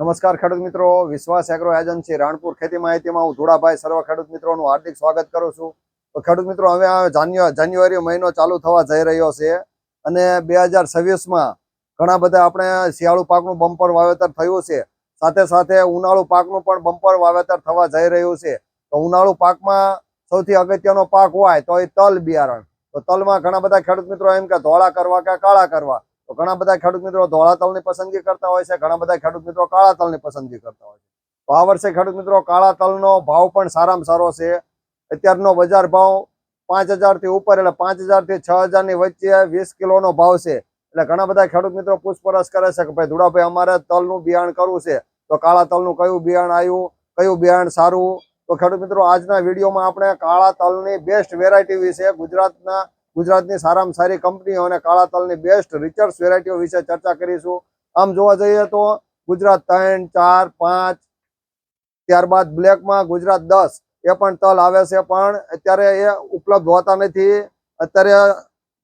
નમસ્કાર ખેડૂત મિત્રો. વિશ્વાસ એગ્રો એજન્સી રાણપુર ખેતી માહિતીમાં હું ધોળાભાઈ સર્વ ખેડૂત મિત્રોનું હાર્દિક સ્વાગત કરું છું. તો ખેડૂત મિત્રો, હવે જાન્યુઆરી મહિનો ચાલુ થવા જઈ રહ્યો છે અને બે હજાર ઘણા બધા આપણે શિયાળુ પાકનું બમ્પર વાવેતર થયું છે. સાથે સાથે ઉનાળુ પાકનું પણ બમ્પર વાવેતર થવા જઈ રહ્યું છે. તો ઉનાળુ પાકમાં સૌથી અગત્યનો પાક હોય તો એ તલ બિયારણ. તો તલમાં ઘણા બધા ખેડૂત મિત્રો એમ કે ધોળા કરવા કે કાળા કરવા. તો ઘણા બધા ખેડૂત મિત્રો ધોળા તલની પસંદગી કરતા હોય છે, ઘણા બધા ખેડૂત મિત્રો કાળા તલની પસંદગી કરતા હોય છે. તો આ વર્ષે ખેડૂત મિત્રો કાળા તલનો ભાવ પણ સારામાં સારો છે. અત્યારનો બજાર ભાવ પાંચથી ઉપર એટલે પાંચથી છ હજારની વચ્ચે વીસ કિલોનો ભાવ છે. એટલે ઘણા બધા ખેડૂત મિત્રો પૂછપરછ કરે છે કે ભાઈ ધુડાભાઈ અમારે તલનું બિયારણ કરવું છે. તો કાળા તલનું કયું બિયારણ આવ્યું? કયું બિયારણ સારું? તો ખેડૂત મિત્રો, આજના વિડીયોમાં આપણે કાળા તલની બેસ્ટ વેરાયટી વિશે ગુજરાતના ગુજરાતની સારામાં સારી કંપનીઓ અને કાળા તલની બેસ્ટ રિચર્સ વેરાયટીઓ વિશે ચર્ચા કરીશું. આમ જોવા જઈએ તો ગુજરાત ત્રણ, ચાર, પાંચ, ત્યારબાદ બ્લેકમાં ગુજરાત દસ. એ પણ તલ આવે છે પણ અત્યારે એ ઉપલબ્ધ હોતા નથી. અત્યારે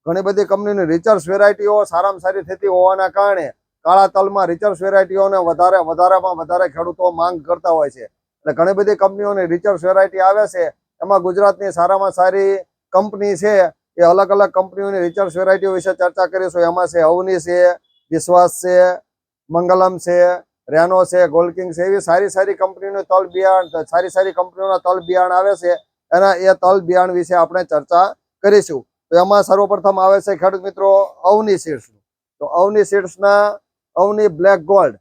ઘણી બધી કંપનીની રિચર્સ વેરાયટીઓ સારામાં સારી થતી હોવાના કારણે કાળા તલમાં રિચર્સ વેરાયટીઓને વધારે, વધારેમાં વધારે ખેડૂતો માંગ કરતા હોય છે. એટલે ઘણી બધી કંપનીઓની રિચર્સ વેરાયટી આવે છે. એમાં ગુજરાતની સારામાં સારી કંપની છે. એ અલગ અલગ કંપનીઓની રિચર્સ વેરાયટીઓ વિશે ચર્ચા કરીશું એમાં છે અવની છે, વિશ્વાસ છે, મંગલમ છે, રેનો છે ગોલ્કિંગ છે. એવી સારી સારી કંપનીનું તલ બિયાણ સારી સારી કંપનીઓના તલ બિયાણ આવે છે. એના એ તલ બિયાણ વિશે આપણે ચર્ચા કરીશું. તો એમાં સર્વપ્રથમ આવે છે ખેડૂત મિત્રો અવની સીડ્સનું તો અવની સીડ્સના અવની બ્લેક ગોલ્ડ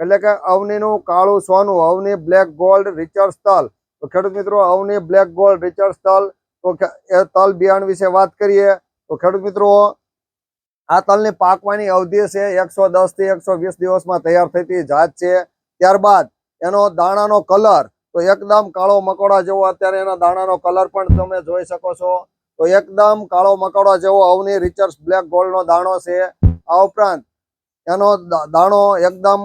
એટલે કે અવનીનું કાળું સોનું, અવની બ્લેક ગોલ્ડ રિચર્સ તલ. તો ખેડૂત મિત્રો, અવની બ્લેક ગોલ્ડ રિચર્સ તલ તો એ તલ બિયારણ વિશે વાત કરીએ, તો ખેડૂત મિત્રો, આ તલની પાકવાની અવધિ છે એકસો દસથી એકસો વીસ દિવસમાં તૈયાર થતી જાત છે. ત્યારબાદ એનો દાણાનો કલર, તો એકદમ કાળો મકોડા જેવો અત્યારે એના દાણાનો કલર પણ તમે જોઈ શકો છો. તો એકદમ કાળો મકોડા જેવો અવની રિચર્સ બ્લેક ગોલ્ડ નો દાણો છે. આ ઉપરાંત એનો દાણો એકદમ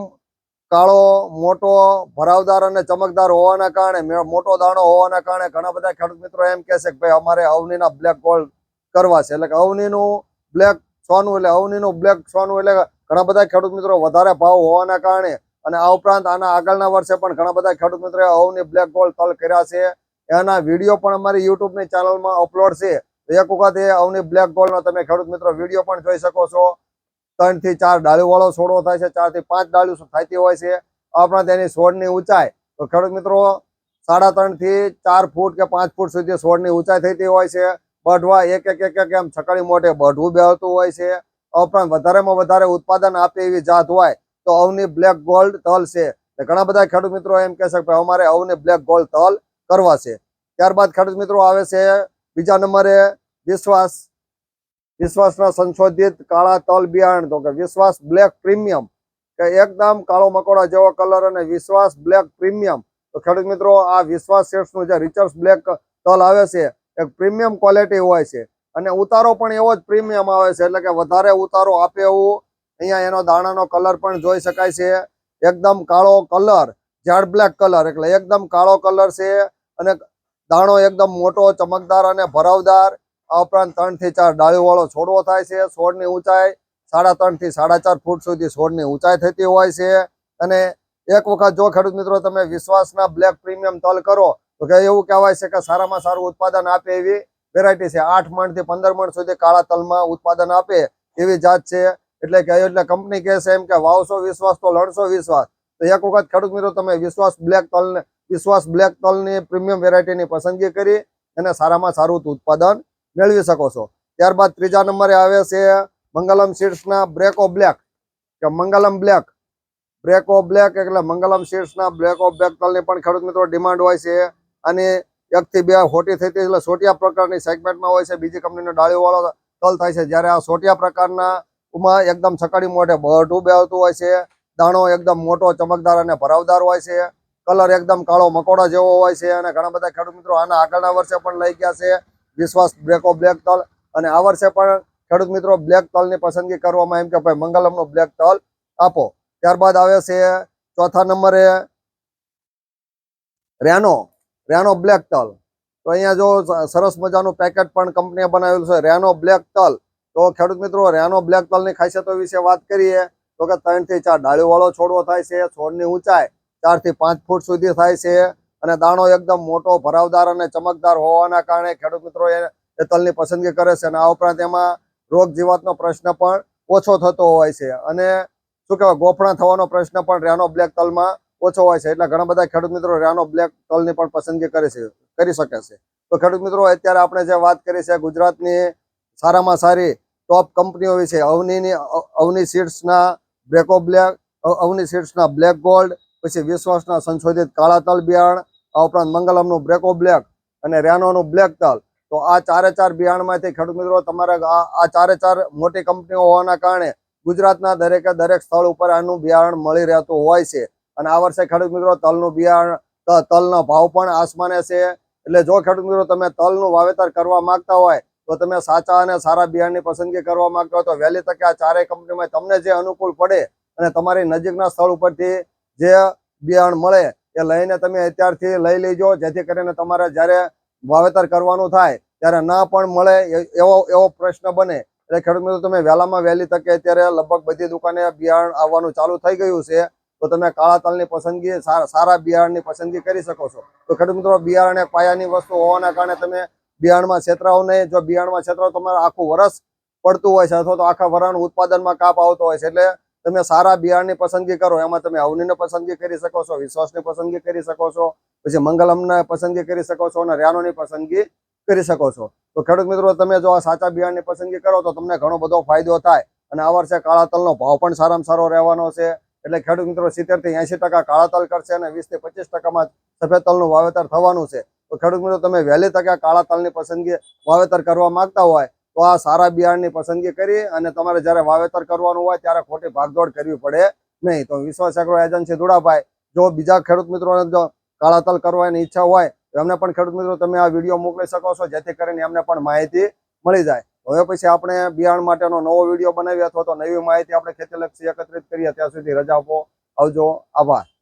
કાળો, મોટો, ભરાવદાર અને ચમકદાર હોવાના કારણે મોટો દાણો હોવાના કારણે ઘણા બધા ખેડૂત મિત્રો એમ કહે છે કે ભાઈ અમારે અવનીના બ્લેક ગોલ્ડ કરવા છે. એટલે કે અવનીનું બ્લેક સોનું, એટલે અવનીનું બ્લેક સોનું, એટલે ઘણા બધા ખેડૂત મિત્રો વધારે ભાવ હોવાના કારણે અને આ ઉપરાંત આના આગળના વર્ષે પણ ઘણા બધા ખેડૂત મિત્રોએ અવની બ્લેક ગોલ્ડ તલ કર્યા છે. એના વીડિયો પણ અમારી યુટ્યુબની ચેનલમાં અપલોડ છે. એક વખત એ અવની બ્લેક ગોલ્ડનો તમે ખેડૂત મિત્રો વીડિયો પણ જોઈ શકો છો. ત્રણથી ચાર ડાળી વાળો છોડવો થાય છે ચારથી પાંચ ડાળીઓ થતી હોય છે આપણા તેની છોડની ઊંચાઈ. તો ખેડૂત મિત્રો, સાડા ત્રણથી ચાર ફૂટ કે પાંચ ફૂટ સુધી છોડની ઊંચાઈ થતી હોય છે. બઢવા એક એક એક એક એમ છકડી મોટે બઢવું બેહતું હોય છે. ઉપરાંત વધારેમાં વધારે ઉત્પાદન આપે એવી જાત હોય તો અવની બ્લેક ગોલ્ડ તલ છે. ઘણા બધા ખેડૂત મિત્રો એમ કહેશે કે અમારે અવની બ્લેક ગોલ્ડ તલ કરવા છે. ત્યારબાદ ખેડૂત મિત્રો આવે છે, બીજા નંબરે વિશ્વાસ. વિશ્વાસના સંશોધિત કાળા તલ બિયારણ, તો કે વિશ્વાસ બ્લેક પ્રીમિયમ, કે એકદમ કાળો મકોડા જેવો કલર અને વિશ્વાસ બ્લેક પ્રીમિયમ. તો ખેડૂત મિત્રો, આ વિશ્વાસ શેડ્સનું જે રિચર્સ બ્લેક તલ આવે છે, એક પ્રીમિયમ ક્વોલિટી હોય છે. અને ઉતારો પણ એવો જ પ્રીમિયમ આવે છે, એટલે કે વધારે ઉતારો આપે એવું અહીંયા એનો દાણાનો કલર પણ જોઈ શકાય છે. એકદમ કાળો કલર ઝાડ બ્લેક કલર, એટલે એકદમ કાળો કલર છે. અને દાણો એકદમ મોટો, ચમકદાર અને ભરાવદાર. આ ઉપરાંત ત્રણથી ચાર ડાળીવાળો છોડવો થાય છે. છોડની ઊંચાઈ સાડા ત્રણથી સાડા ચાર ફૂટ સુધી છોડની ઊંચાઈ થતી હોય છે. અને એક વખત જો ખેડૂત મિત્રો તમે વિશ્વાસના બ્લેક પ્રીમિયમ તલ કરો, તો કે એવું કહેવાય છે કે સારામાં સારું ઉત્પાદન આપે એવી વેરાયટી છે. આઠ મણથી પંદર મણ સુધી કાળા તલમાં ઉત્પાદન આપે એવી જાત છે. એટલે કે એટલે કંપની કહે છે એમ કે વાવશો વિશ્વાસ તો લડશો વિશ્વાસ. તો એક વખત ખેડૂત મિત્રો તમે વિશ્વાસ બ્લેક તલને, વિશ્વાસ બ્લેક તલની પ્રીમિયમ વેરાયટીની પસંદગી કરી અને સારામાં સારું ઉત્પાદન મેળવી શકો છો. ત્યારબાદ ત્રીજા નંબરે આવે છે મંગલમ સીડ્સના બ્રેકો બ્લેક કે મંગલમ બ્લેક બ્રેકો બ્લેક એટલે મંગલમ સીડ્સના બ્લેકો બ્લેક તલની પણ ખેડૂત મિત્રો ડિમાન્ડ હોય છે. અને એકથી બે હોટી થઈ એટલે સોટિયા પ્રકારની સેગમેન્ટમાં હોય છે. બીજી કંપનીનો ડાળીઓ વાળો તલ થાય છે. જ્યારે આ સોટિયા પ્રકારના ઉમાં એકદમ છકડી મોઢે ઉભે બેહતું હોય છે. દાણો એકદમ મોટો, ચમકદાર અને ભરાવદાર હોય છે. કલર એકદમ કાળો મકોડા જેવો હોય છે. અને ઘણા બધા ખેડૂત મિત્રો આના આગળના વર્ષે પણ લઈ ગયા છે. વિશ્વાસ બ્લેકો બ્લેક તલ. અને આ વર્ષે પણ ખેડૂત મિત્રો બ્લેક તલની પસંદગી કરવામાં એમ કે ભાઈ મંગલમનો બ્લેક તલ આપો. ત્યારબાદ આવે છે ચોથા નંબરે રેનો. રેનો બ્લેક તલ. તો અહીંયા જો સરસ મજાનું પેકેટ પણ કંપનીએ બનાવેલું છે, રેનો બ્લેક તલ. તો ખેડૂત મિત્રો, રેનો બ્લેક તલની ખાસિયતો વિશે વાત કરીએ, તો કે ત્રણથી ચાર ડાળીવાળો છોડવો થાય છે, છોડની ઊંચાઈ ચારથી પાંચ ફૂટ સુધી થાય છે અને દાણો એકદમ મોટો, ભરાવદાર અને ચમકદાર હોવાના કારણે ખેડૂત મિત્રો એ તલની પસંદગી કરે છે અને આ ઉપરાંત એમાં રોગ જીવાતનો પ્રશ્ન પણ ઓછો થતો હોય છે. અને શું કહેવાય, ગોફણા થવાનો પ્રશ્ન પણ રેનો બ્લેક તલમાં ઓછો હોય છે. એટલે ઘણા બધા ખેડૂત મિત્રો રેનો બ્લેક તલની પણ પસંદગી કરે છે, કરી શકે છે. તો ખેડૂત મિત્રો, અત્યારે આપણે જે વાત કરી છે, ગુજરાતની સારામાં સારી ટોપ કંપનીઓ વિશે, અવનીની અવની સીડ્સના બ્રેકો બ્લેક અવની સીડ્સના બ્લેક ગોલ્ડ, પછી વિશ્વાસના સંશોધિત કાળા તલ બિયારણ આ ઉપરાંત મંગલમનું બ્રેકો બ્લેક અને રેનોનું બ્લેક તલ તો આ ચારે ચાર બિયારણમાંથી ખેડૂત મિત્રો, તમારે આ ચારે ચાર મોટી કંપનીઓ હોવાના કારણે ગુજરાતના દરેકે દરેક સ્થળ ઉપર આનું બિયારણ મળી રહેતું હોય છે. અને આ વર્ષે ખેડૂત મિત્રો, તલનું બિયારણ તલનો ભાવ પણ આસમાને છે. એટલે જો ખેડૂત મિત્રો, તમે તલનું વાવેતર કરવા માંગતા હોય, તો તમે સાચા અને સારા બિયારણની પસંદગી કરવા માંગતા હોય, તો વહેલી તકે આ ચારેય કંપનીમાં તમને જે અનુકૂળ પડે અને તમારી નજીકના સ્થળ ઉપરથી જે બિયારણ મળે એ લઈને તમે અત્યારથી લઈ લેજો, જેથી કરીને તમારે જ્યારે વાવેતર કરવાનું થાય, ત્યારે ના પણ મળે એવો એવો પ્રશ્ન બને. એટલે ખેડૂત મિત્રો, તમે વહેલામાં વહેલી તકે અત્યારે લગભગ બધી દુકાને બિયારણ આવવાનું ચાલુ થઈ ગયું છે, તો તમે કાળા તલની પસંદગી સારા બિયારણની પસંદગી કરી શકો છો. તો ખેડૂત મિત્રો, બિયારણ એક પાયાની વસ્તુ હોવાના કારણે તમે બિયારણમાં છેતરાઓ નહીં. જો બિયારણમાં છેતરાઓ તમારે આખું વરસ પડતું હોય છે, અથવા તો આખા વરાણ ઉત્પાદનમાં કાપ આવતો હોય છે, એટલે તમે સારા બિયારણની પસંદગી કરો, એમાં તમે અવનીને પસંદગી કરી શકો છો, વિશ્વાસની પસંદગી કરી શકો છો, પછી મંગલમને પસંદગી કરી શકો છો અને રેનોની પસંદગી કરી શકો છો. તો ખેડૂત મિત્રો, તમે જો આ સાચા બિયારણની પસંદગી કરો, તો તમને ઘણો બધો ફાયદો થાય અને આ વર્ષે કાળા તલનો ભાવ પણ સારામાં સારો રહેવાનો છે. એટલે ખેડૂત મિત્રો સિત્તેરથી એસી ટકા કાળા તલ કરશે અને વીસથી પચીસ ટકામાં સફેદ તલનું વાવેતર થવાનું છે. તો ખેડૂત મિત્રો, તમે વહેલી તકે કાળા તલની પસંદગી વાવેતર કરવા માંગતા હોય તો આ સારા બિયારણની પસંદગી કરી અને તમારે જ્યારે વાવેતર કરવાનું હોય ત્યારે ખોટી ભાગદોડ કરવી પડે નહીં. તો વિશ્વાસ એગ્રો એજન્સી ધોળાભાઈ, જો બીજા ખેડૂત મિત્રોને જો કાળા કરવાની ઈચ્છા હોય, તો એમને પણ ખેડૂત મિત્રો તમે આ વીડિયો મોકલી શકો છો, જેથી કરીને એમને પણ માહિતી મળી જાય. હવે પછી આપણે બિયારણ માટેનો નવો વીડિયો બનાવીએ અથવા તો નવી માહિતી આપણે ખેતીલક્ષી એકત્રિત કરીએ. ત્યાં સુધી રજા આપો. આવજો. આભાર.